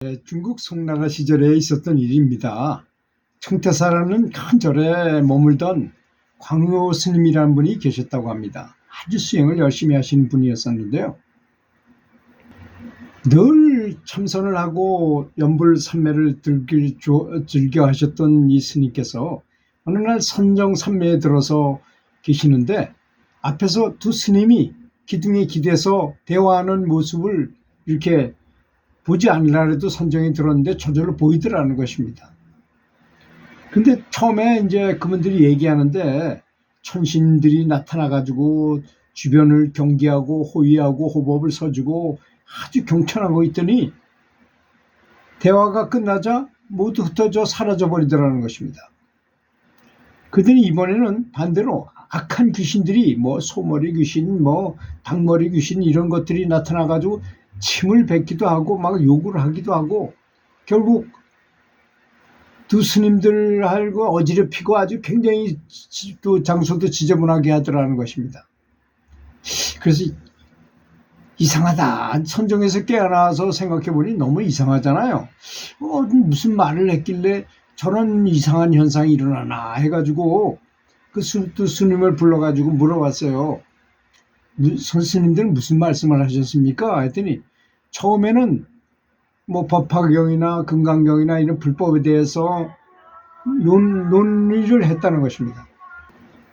네, 중국 송나라 시절에 있었던 일입니다. 청태사라는 큰 절에 머물던 광요 스님이라는 분이 계셨다고 합니다. 아주 수행을 열심히 하시는 분이었었는데요. 늘 참선을 하고 연불산매를 즐길- 조- 즐겨 하셨던 이 스님께서 어느 날 선정산매에 들어서 계시는데 앞에서 두 스님이 기둥에 기대서 대화하는 모습을 이렇게 보지 않으라 해도 선정이 들었는데 저절로 보이더라는 것입니다. 근데 처음에 이제 그분들이 얘기하는데 천신들이 나타나가지고 주변을 경계하고 호위하고 호법을 서주고 아주 경천하고 있더니 대화가 끝나자 모두 흩어져 사라져 버리더라는 것입니다. 그들이 이번에는 반대로 악한 귀신들이 뭐 소머리 귀신, 뭐 닭머리 귀신 이런 것들이 나타나가지고 침을 뱉기도 하고 막 욕을 하기도 하고 결국 두 스님들하고 어지럽히고 아주 굉장히 지- 또 장소도 지저분하게 하더라는 것입니다. 그래서 이상하다. 선정에서 깨어나서 생각해보니 너무 이상하잖아요. 어, 무슨 말을 했길래 저런 이상한 현상이 일어나나 해가지고 그 수, 두 스님을 불러가지고 물어봤어요. 무- 선생님들 무슨 말씀을 하셨습니까? 했더니 처음에는 뭐 법화경이나 금강경이나 이런 불법에 대해서 논, 논의를 했다는 것입니다.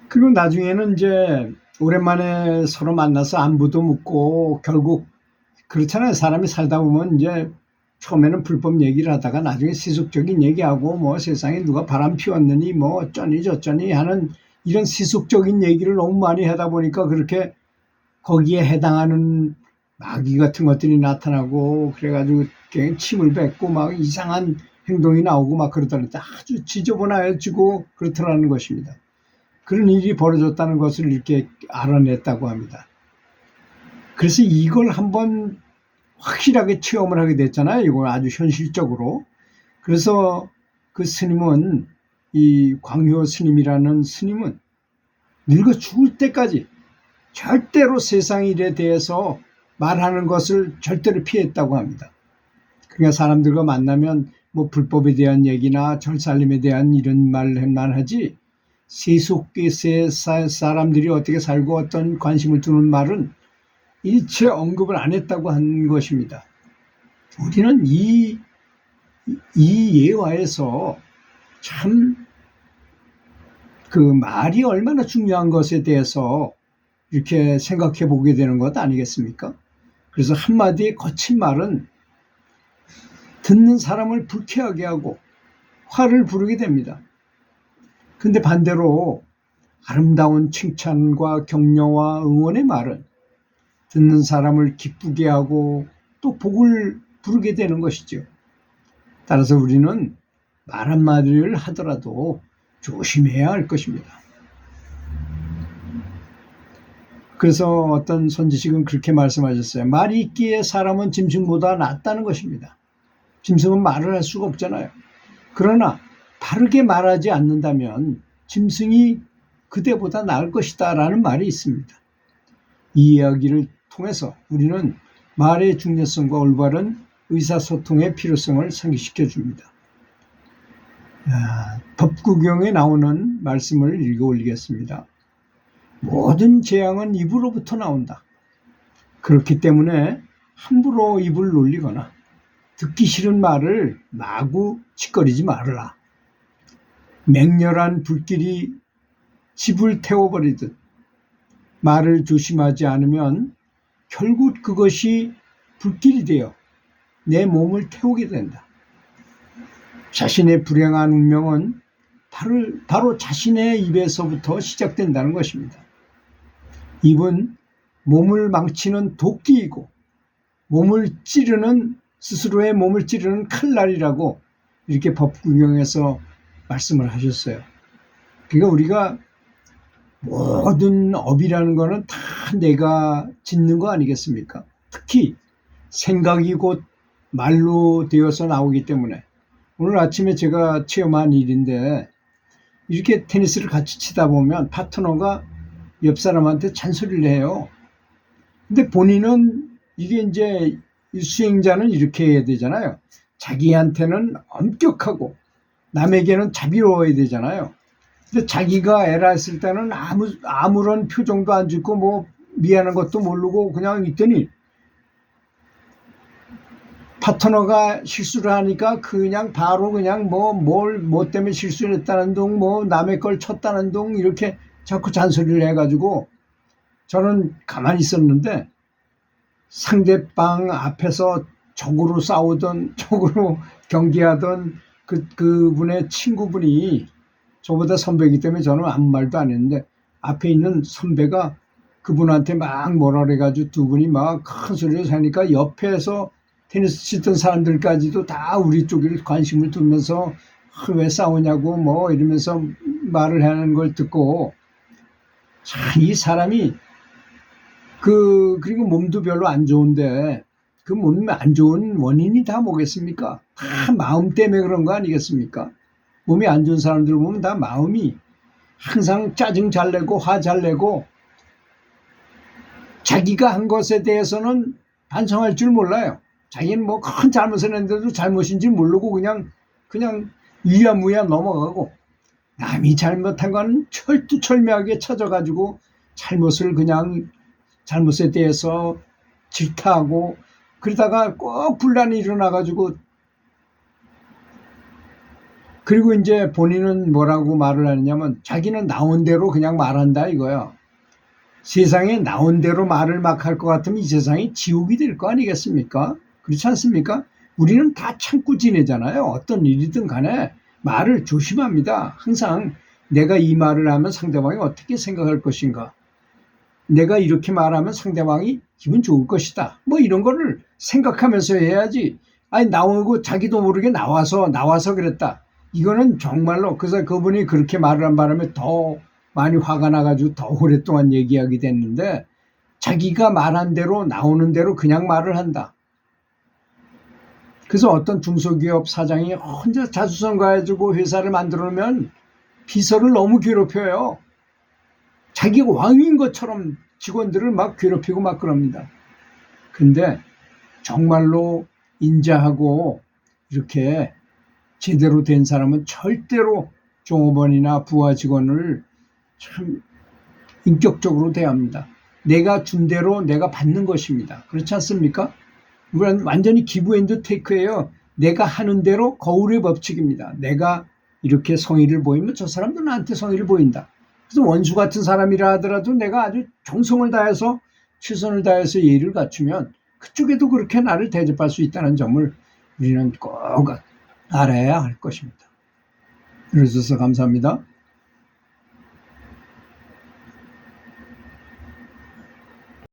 그리고 나중에는 이제 오랜만에 서로 만나서 안부도 묻고 결국 그렇잖아요. 사람이 살다 보면 이제 처음에는 불법 얘기를 하다가 나중에 세속적인 얘기하고 뭐 세상에 누가 바람 피웠느니 뭐 어쩌니 저쩌니 하는 이런 세속적인 얘기를 너무 많이 하다 보니까 그렇게 거기에 해당하는 마귀 같은 것들이 나타나고 그래가지고 침을 뱉고 막 이상한 행동이 나오고 막 그러다는데 아주 지저분해지고 그렇더라는 것입니다. 그런 일이 벌어졌다는 것을 이렇게 알아냈다고 합니다. 그래서 이걸 한번 확실하게 체험을 하게 됐잖아요. 이걸 아주 현실적으로. 그래서 그 스님은 이 광효 스님이라는 스님은 늙어 죽을 때까지 절대로 세상 일에 대해서 말하는 것을 절대로 피했다고 합니다. 그러니까 사람들과 만나면 뭐 불법에 대한 얘기나 절살림에 대한 이런 말만 하지 세속계의 사람들이 어떻게 살고 어떤 관심을 두는 말은 일체 언급을 안 했다고 한 것입니다. 우리는 이, 이 예화에서 참 그 말이 얼마나 중요한 것에 대해서 이렇게 생각해 보게 되는 것 아니겠습니까? 그래서 한마디의 거친 말은 듣는 사람을 불쾌하게 하고 화를 부르게 됩니다. 근데 반대로 아름다운 칭찬과 격려와 응원의 말은 듣는 사람을 기쁘게 하고 또 복을 부르게 되는 것이죠. 따라서 우리는 말 한마디를 하더라도 조심해야 할 것입니다. 그래서 어떤 선지식은 그렇게 말씀하셨어요. 말이 있기에 사람은 짐승보다 낫다는 것입니다. 짐승은 말을 할 수가 없잖아요. 그러나 바르게 말하지 않는다면 짐승이 그대보다 나을 것이다 라는 말이 있습니다. 이 이야기를 통해서 우리는 말의 중요성과 올바른 의사소통의 필요성을 상기시켜 줍니다. 야, 법구경에 나오는 말씀을 읽어 올리겠습니다. 모든 재앙은 입으로부터 나온다. 그렇기 때문에 함부로 입을 놀리거나 듣기 싫은 말을 마구 짓거리지 말아라. 맹렬한 불길이 집을 태워버리듯 말을 조심하지 않으면 결국 그것이 불길이 되어 내 몸을 태우게 된다. 자신의 불행한 운명은 바로, 바로 자신의 입에서부터 시작된다는 것입니다. 입은 몸을 망치는 도끼이고 몸을 찌르는 스스로의 몸을 찌르는 칼날이라고 이렇게 법구경에서 말씀을 하셨어요. 그러니까 우리가 모든 업이라는 거는 다 내가 짓는 거 아니겠습니까? 특히 생각이 곧 말로 되어서 나오기 때문에 오늘 아침에 제가 체험한 일인데 이렇게 테니스를 같이 치다 보면 파트너가 옆 사람한테 잔소리를 해요. 근데 본인은 이게 이제 이 수행자는 이렇게 해야 되잖아요. 자기한테는 엄격하고 남에게는 자비로워야 되잖아요. 근데 자기가 애라 했을 때는 아무, 아무런 표정도 안 짓고 뭐 미안한 것도 모르고 그냥 있더니 파트너가 실수를 하니까 그냥 바로 그냥 뭐 뭘뭐 때문에 실수를 했다는 둥 뭐 남의 걸 쳤다는 둥 이렇게 자꾸 잔소리를 해가지고 저는 가만히 있었는데 상대방 앞에서 적으로 싸우던 적으로 경기하던 그 그분의 친구분이 저보다 선배이기 때문에 저는 아무 말도 안 했는데 앞에 있는 선배가 그분한테 막 뭐라 그래가지고 두 분이 막 큰 소리를 하니까 옆에서 테니스 치던 사람들까지도 다 우리 쪽에 관심을 두면서 아, 왜 싸우냐고 뭐 이러면서 말을 하는 걸 듣고 참 이 사람이 그 그리고 몸도 별로 안 좋은데 그 몸이 안 좋은 원인이 다 뭐겠습니까? 다 마음 때문에 그런 거 아니겠습니까? 몸이 안 좋은 사람들 보면 다 마음이 항상 짜증 잘 내고 화 잘 내고 자기가 한 것에 대해서는 반성할 줄 몰라요. 자기는 뭐 큰 잘못을 했는데도 잘못인지 모르고 그냥 그냥 유야무야 넘어가고 남이 잘못한 건 철두철미하게 찾아가지고 잘못을 그냥 잘못에 대해서 질타하고 그러다가 꼭 분란이 일어나가지고 그리고 이제 본인은 뭐라고 말을 하느냐면 자기는 나온 대로 그냥 말한다 이거야. 세상에 나온 대로 말을 막 할 것 같으면 이 세상이 지옥이 될 거 아니겠습니까? 그렇지 않습니까? 우리는 다 참고 지내잖아요. 어떤 일이든 간에 말을 조심합니다. 항상 내가 이 말을 하면 상대방이 어떻게 생각할 것인가. 내가 이렇게 말하면 상대방이 기분 좋을 것이다. 뭐 이런 거를 생각하면서 해야지. 아니, 나오고 자기도 모르게 나와서, 나와서 그랬다. 이거는 정말로, 그래서 그분이 그렇게 말을 한 바람에 더 많이 화가 나가지고 더 오랫동안 얘기하게 됐는데, 자기가 말한 대로 나오는 대로 그냥 말을 한다. 그래서 어떤 중소기업 사장이 혼자 자수성 가지고 회사를 만들어 놓으면 비서를 너무 괴롭혀요. 자기가 왕인 것처럼 직원들을 막 괴롭히고 막 그럽니다. 근데 정말로 인자하고 이렇게 제대로 된 사람은 절대로 종업원이나 부하 직원을 참 인격적으로 대합니다. 내가 준 대로 내가 받는 것입니다. 그렇지 않습니까? 이건 완전히 기브 앤드 테이크예요. 내가 하는 대로 거울의 법칙입니다. 내가 이렇게 성의를 보이면 저 사람도 나한테 성의를 보인다. 그래서 원수 같은 사람이라 하더라도 내가 아주 정성을 다해서 최선을 다해서 예의를 갖추면 그쪽에도 그렇게 나를 대접할 수 있다는 점을 우리는 꼭 알아야 할 것입니다. 들어주셔서 감사합니다.